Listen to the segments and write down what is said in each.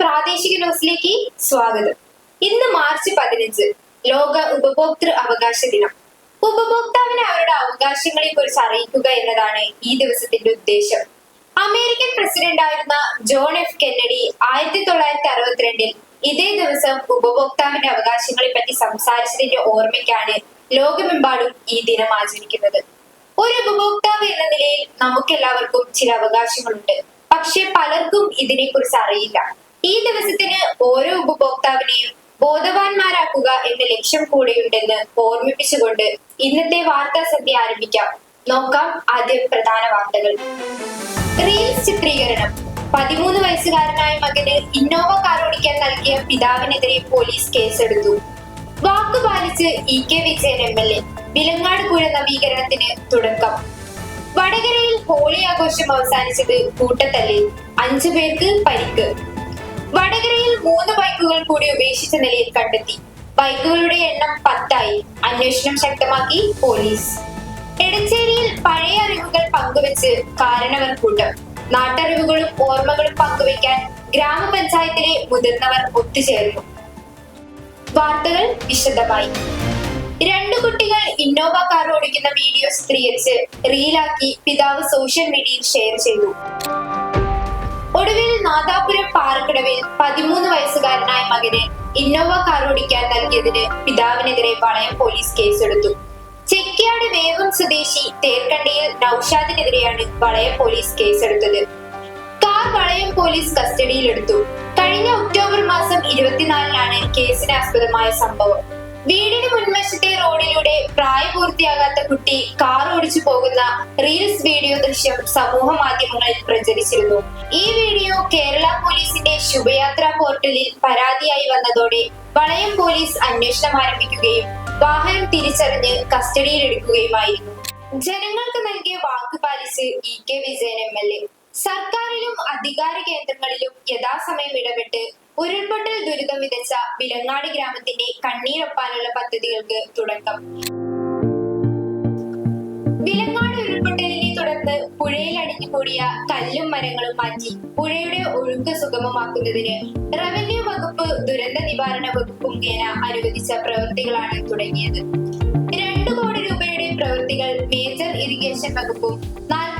പ്രാദേശിക ന്യൂസിലേക്ക് സ്വാഗതം. ഇന്ന് മാർച്ച് പതിനഞ്ച് ലോക ഉപഭോക്തൃ അവകാശ ദിനം. ഉപഭോക്താവിനെ അവരുടെ അവകാശങ്ങളെ കുറിച്ച് അറിയിക്കുക എന്നതാണ് ഈ ദിവസത്തിന്റെ ഉദ്ദേശം. അമേരിക്കൻ പ്രസിഡന്റ് ആയിരുന്ന ജോൺ എഫ് കെന്നഡി ആയിരത്തി തൊള്ളായിരത്തി അറുപത്തിരണ്ടിൽ ഇതേ ദിവസം ഉപഭോക്താവിന്റെ അവകാശങ്ങളെ പറ്റി സംസാരിച്ചതിന്റെ ഓർമ്മയ്ക്കാണ് ലോകമെമ്പാടും ഈ ദിനം ആചരിക്കുന്നത്. ഒരു ഉപഭോക്താവ് എന്ന നിലയിൽ നമുക്കെല്ലാവർക്കും ചില അവകാശങ്ങളുണ്ട്. പക്ഷെ പലർക്കും ഇതിനെക്കുറിച്ച് അറിയില്ല. ഈ ദിവസത്തിന് ഓരോ ഉപഭോക്താവിനെയും ബോധവാന്മാരാക്കുക എന്ന ലക്ഷ്യം കൂടെയുണ്ടെന്ന് ഓർമ്മിപ്പിച്ചുകൊണ്ട് ഇന്നത്തെ വാർത്താ സദ്യ ആരംഭിക്കാം. നോക്കാം ആദ്യം പ്രധാന വാർത്തകൾ. റീൽസ് ചിത്രീകരണം. പതിമൂന്ന് വയസ്സുകാരനായ മകന് ഇന്നോവ കാർ ഓടിക്കാൻ നൽകിയ പിതാവിനെതിരെ പോലീസ് കേസെടുത്തു. വാക്ക് പാലിച്ച് E K Vijayan M L A Vilangad പുഴ നവീകരണത്തിന് തുടക്കം. വടകരയിൽ ഹോളി ആഘോഷം അവസാനിച്ചത് കൂട്ടത്തല്ലിൽ. അഞ്ചു പേർക്ക് പരിക്ക്. വടകരയിൽ മൂന്ന് ബൈക്കുകൾ കൂടി ഉപേക്ഷിച്ച നിലയിൽ കണ്ടെത്തി. ബൈക്കുകളുടെ എണ്ണം പത്തായി. അന്വേഷണം ശക്തമാക്കി പോലീസ്. എടച്ചേരിയിൽ പഴയ അറിവുകൾ പങ്കുവെച്ച് കാരണവർ കൂട്ടം. നാട്ടറിവുകളും ഓർമ്മകളും പങ്കുവെക്കാൻ ഗ്രാമപഞ്ചായത്തിലെ മുതിർന്നവർ ഒത്തുചേർന്നു. വാർത്തകൾ വിശദമായി. രണ്ടു കുട്ടികൾ ഇന്നോവ കാർ ഓടിക്കുന്ന വീഡിയോ ചിത്രീകരിച്ച് റീലാക്കി പിതാവ് സോഷ്യൽ മീഡിയയിൽ ഷെയർ ചെയ്തു. ഒടുവിൽ നാദാപുരം പാറക്കടവിൽ പതിമൂന്ന് വയസ്സുകാരനായ മകന് ഇന്നോവ കാർ ഓടിക്കാൻ നൽകിയതിന് പിതാവിനെതിരെ വളയം പോലീസ് കേസെടുത്തു. ചെക്കിയാട് വേഗം സ്വദേശി തേർക്കണ്ടിയിൽ നൌഷാദിനെതിരെയാണ് വളയം പോലീസ് കേസെടുത്തത്. കാർ വളയം പോലീസ് കസ്റ്റഡിയിലെടുത്തു. കഴിഞ്ഞ ഒക്ടോബർ മാസം ഇരുപത്തിനാലിനാണ് കേസിന് ആസ്പദമായ സംഭവം. വീടിന് മുൻവശത്തെ റോഡിലൂടെ പ്രായപൂർത്തിയാകാത്ത കുട്ടി കാർ ഓടിച്ചു പോകുന്ന റീൽസ് വീഡിയോ ദൃശ്യം സമൂഹ മാധ്യമങ്ങളിൽ പ്രചരിച്ചിരുന്നു. ഈ വീഡിയോ കേരള പോലീസിന്റെ ശുഭയാത്ര പോർട്ടലിൽ പരാതിയായി വന്നതോടെ വളയം പോലീസ് അന്വേഷണം ആരംഭിക്കുകയും വാഹനം തിരിച്ചറിഞ്ഞ് കസ്റ്റഡിയിലെടുക്കുകയുമായിരുന്നു. ജനങ്ങൾക്ക് നൽകിയ വാക്ക് പാലിച്ച് E K Vijayan M L A അധികാര കേന്ദ്രങ്ങളിലും യഥാസമയം ഇടപെട്ട് ഉരുൾപൊട്ടൽ ദുരിതം വിതച്ച വിലങ്ങാട് ഗ്രാമത്തിന്റെ കണ്ണീരൊപ്പാനുള്ള പദ്ധതികൾക്ക് തുടക്കം. വിലങ്ങാട് ഉരുൾപൊട്ടലിനെ തുടർന്ന് പുഴയിൽ അടിഞ്ഞുകൂടിയ കല്ലും മരങ്ങളും മാറ്റി പുഴയുടെ ഒഴുക്ക് സുഗമമാക്കുന്നതിന് റവന്യൂ വകുപ്പ് ദുരന്ത നിവാരണ വകുപ്പ് മുഖേന അനുവദിച്ച പ്രവൃത്തികളാണ് തുടങ്ങിയത്. രണ്ടു കോടി രൂപയുടെ പ്രവൃത്തികൾ മേജർ ഇറിഗേഷൻ വകുപ്പും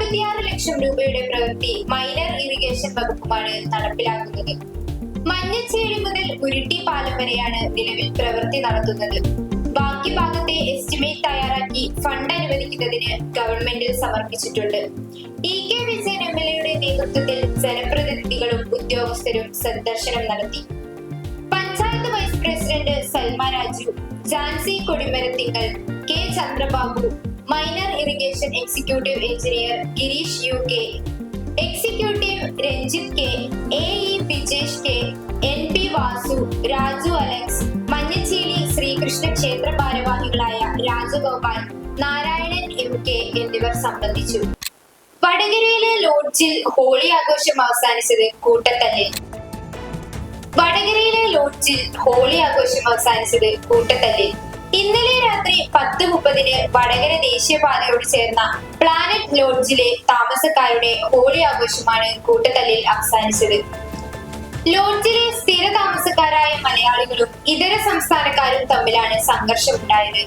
നാൽപ്പത്തിയാറ് ലക്ഷം രൂപയുടെ പ്രവൃത്തി മൈനർ ഇറിഗേഷൻ വകുപ്പുമാണ് നടപ്പിലാക്കുന്നത്. മഞ്ഞച്ചേരി മുതൽ ഉരുട്ടി പാലം വരെയാണ് നിലവിൽ പ്രവൃത്തി നടത്തുന്നത്. ബാക്കി ഭാഗത്തെ എസ്റ്റിമേറ്റ് തയ്യാറാക്കി ഫണ്ട് അനുവദിക്കുന്നതിന് ഗവൺമെന്റിൽ സമർപ്പിച്ചിട്ടുണ്ട്. E K Vijayan M L എയുടെ നേതൃത്വത്തിൽ ജനപ്രതിനിധികളും ഉദ്യോഗസ്ഥരും സന്ദർശനം നടത്തി. Panchayat vice president Salma Raju Jancy Kodimarathinkal K Chandrababu minor irrigation executive engineer Girish U K executive Ranjith K A E Bijesh K N P Vasu Raju Alex Manjacheri Sreekrishna ക്ഷേത്ര ഭാരവാഹികളായ Rajagopal Narayanan M K എന്നിവർ സംബന്ധിച്ചു. വടകരയിലെ ലോഡ്ജിൽ holy ആഘോഷം അവസാനിച്ചത് കൂട്ടത്തല്ലിൽ. വടകരയിലെ ലോഡ്ജിൽ ഹോളി ആഘോഷം അവസാനിച്ചത് കൂട്ടത്തല്ലിൽ. ഇന്നലെ രാത്രി പത്ത് മുപ്പതിന് വടകര ദേശീയപാതയോട് ചേർന്ന പ്ലാനറ്റ് ലോഡ്ജിലെ താമസക്കാരുടെ ഹോളി ആഘോഷമാണ് കൂട്ടത്തല്ലിൽ അവസാനിച്ചത്. ലോഡ്ജിലെ സ്ഥിര താമസക്കാരായ മലയാളികളും ഇതര സംസ്ഥാനക്കാരും തമ്മിലാണ് സംഘർഷമുണ്ടായത്.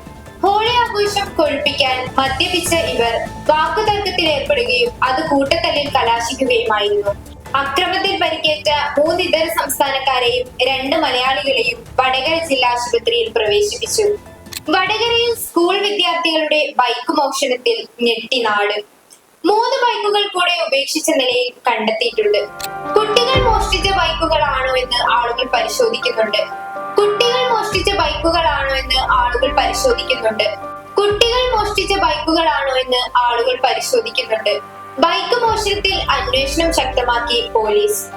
ഹോളി ആഘോഷം കൊഴുപ്പിക്കാൻ മദ്യപിച്ച ഇവർ വാക്കുതർക്കത്തിൽ ഏർപ്പെടുകയും അത് കൂട്ടത്തല്ലിൽ കലാശിക്കുകയുമായിരുന്നു. അക്രമത്തിൽ പരിക്കേറ്റ മൂന്ന് ഇതര സംസ്ഥാനക്കാരെയും രണ്ട് മലയാളികളെയും വടകര ജില്ലാ ആശുപത്രിയിൽ പ്രവേശിപ്പിച്ചു. വടകരയിൽ സ്കൂൾ വിദ്യാർത്ഥികളുടെ ബൈക്ക് മോഷണത്തിൽ ഞെട്ടിനാട് മൂന്ന് ബൈക്കുകൾ കൂടെ ഉപേക്ഷിച്ച നിലയിൽ കണ്ടെത്തിയിട്ടുണ്ട്. കുട്ടികൾ മോഷ്ടിച്ച ബൈക്കുകളാണോ എന്ന് ആളുകൾ പരിശോധിക്കുന്നുണ്ട്. കുട്ടികൾ മോഷ്ടിച്ച ബൈക്കുകളാണോ എന്ന് ആളുകൾ പരിശോധിക്കുന്നുണ്ട്. കുട്ടികൾ മോഷ്ടിച്ച ബൈക്കുകളാണോ എന്ന് ആളുകൾ പരിശോധിക്കുന്നുണ്ട്. ബൈക്ക് മോഷണത്തിൽ അന്വേഷണം ശക്തമാക്കി പോലീസ്.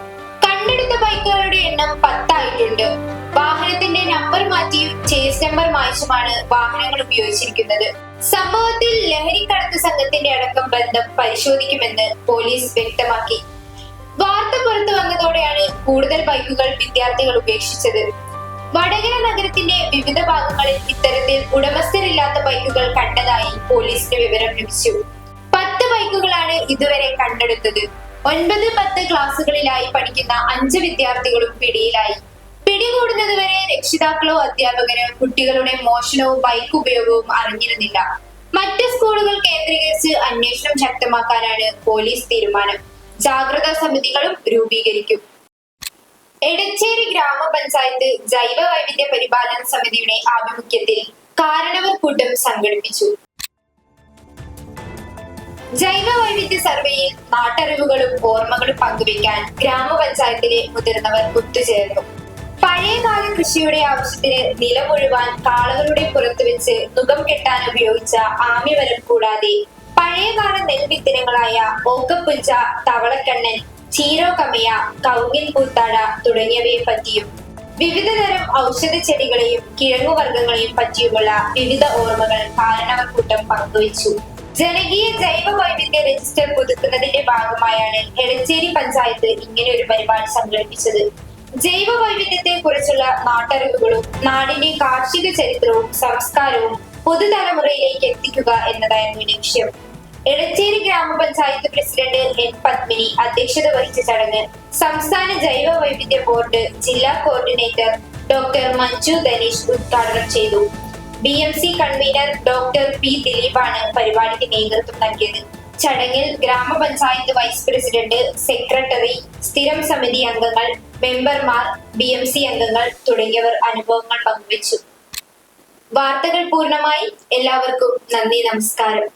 കണ്ടെടുത്ത ബൈക്കുകളുടെ എണ്ണം പത്തായിട്ടുണ്ട്. ചേസ് നമ്പർ മായിച്ചുമാണ് വാഹനങ്ങൾ ഉപയോഗിച്ചിരിക്കുന്നത്. സംഭവത്തിൽ ലഹരിക്കടത്ത് സംഘത്തിന്റെ അടക്കം ബന്ധം പരിശോധിക്കുമെന്ന് പോലീസ് വ്യക്തമാക്കി. വാർത്ത പുറത്തു വന്നതോടെയാണ് കൂടുതൽ ബൈക്കുകൾ വിദ്യാർത്ഥികൾ ഉപേക്ഷിച്ചത്. വടകര നഗരത്തിന്റെ വിവിധ ഭാഗങ്ങളിൽ ഇത്തരത്തിൽ ഉടമസ്ഥരില്ലാത്ത ബൈക്കുകൾ കണ്ടതായി പോലീസിന് വിവരം ലഭിച്ചു. പത്ത് ബൈക്കുകളാണ് ഇതുവരെ കണ്ടെടുത്തത്. ഒൻപത് പത്ത് ക്ലാസ്സുകളിലായി പഠിക്കുന്ന അഞ്ച് വിദ്യാർത്ഥികളും പിടിയിലായി. പിടികൂടുന്നതുവരെ രക്ഷിതാക്കളോ അധ്യാപകരോ കുട്ടികളുടെ മോഷണവും ബൈക്ക് ഉപയോഗവും അറിഞ്ഞിരുന്നില്ല. മറ്റ് സ്കൂളുകൾ കേന്ദ്രീകരിച്ച് അന്വേഷണം ശക്തമാക്കാനാണ് പോലീസ് തീരുമാനം. ജാഗ്രതാ സമിതികളും രൂപീകരിക്കും. എടച്ചേരി ഗ്രാമപഞ്ചായത്ത് ജൈവ വൈവിധ്യ പരിപാലന സമിതിയുടെ ആഭിമുഖ്യത്തിൽ കാരണവർ കൂട്ടം സംഘടിപ്പിച്ചു. ജൈവ വൈവിധ്യ സർവേയിൽ നാട്ടറിവുകളും ഓർമ്മകളും പങ്കുവയ്ക്കാൻ ഗ്രാമപഞ്ചായത്തിലെ മുതിർന്നവർ ഒത്തുചേർന്നു. പഴയകാല കൃഷിയുടെ ആവശ്യത്തിന് നിലമൊഴുവാൻ കാളകളുടെ പുറത്ത് വെച്ച് മുഖം കെട്ടാൻ ഉപയോഗിച്ച ആമിവരം കൂടാതെ പഴയകാല നെൽവിത്തിനങ്ങളായ ഓക്കപ്പുഞ്ച തവളക്കണ്ണൻ ചീരോ കമയ കൗങ്ങിൻ പൂത്താട തുടങ്ങിയവയെ പറ്റിയും വിവിധതരം ഔഷധ ചെടികളെയും കിഴങ്ങുവർഗങ്ങളെയും പറ്റിയുമുള്ള വിവിധ ഓർമ്മകൾ കാരണവർക്കൂട്ടം പങ്കുവച്ചു. ജനകീയ ജൈവ വൈവിധ്യ രജിസ്റ്റർ പുതുക്കുന്നതിന്റെ ഭാഗമായാണ് എടച്ചേരി പഞ്ചായത്ത് ഇങ്ങനെ ഒരു പരിപാടി സംഘടിപ്പിച്ചത്. ജൈവ വൈവിധ്യത്തെ കുറിച്ചുള്ള നാട്ടറിവുകളും നാടിന്റെ കാർഷിക ചരിത്രവും സംസ്കാരവും പുതുതലമുറയിലേക്ക് എത്തിക്കുക എന്നതായിരുന്നു ലക്ഷ്യം. എടച്ചേരി ഗ്രാമപഞ്ചായത്ത് പ്രസിഡന്റ് എൻ പത്മിനി അധ്യക്ഷത വഹിച്ച ചടങ്ങ് സംസ്ഥാന ജൈവ വൈവിധ്യ ബോർഡ് ജില്ലാ കോർഡിനേറ്റർ ഡോക്ടർ മഞ്ജു ധനീഷ് ഉദ്ഘാടനം ചെയ്തു. B M C convener doctor P ദിലീപാണ് പരിപാടിക്ക് നേതൃത്വം നൽകിയത്. ചടങ്ങിൽ ഗ്രാമപഞ്ചായത്ത് വൈസ് പ്രസിഡന്റ് സെക്രട്ടറി സ്ഥിരം സമിതി അംഗങ്ങൾ മെമ്പർമാർ ബി എം സി അംഗങ്ങൾ തുടങ്ങിയവർ അനുഭവങ്ങൾ പങ്കുവച്ചു. വാർത്തകൾ പൂർണമായി എല്ലാവർക്കും നന്ദി നമസ്കാരം.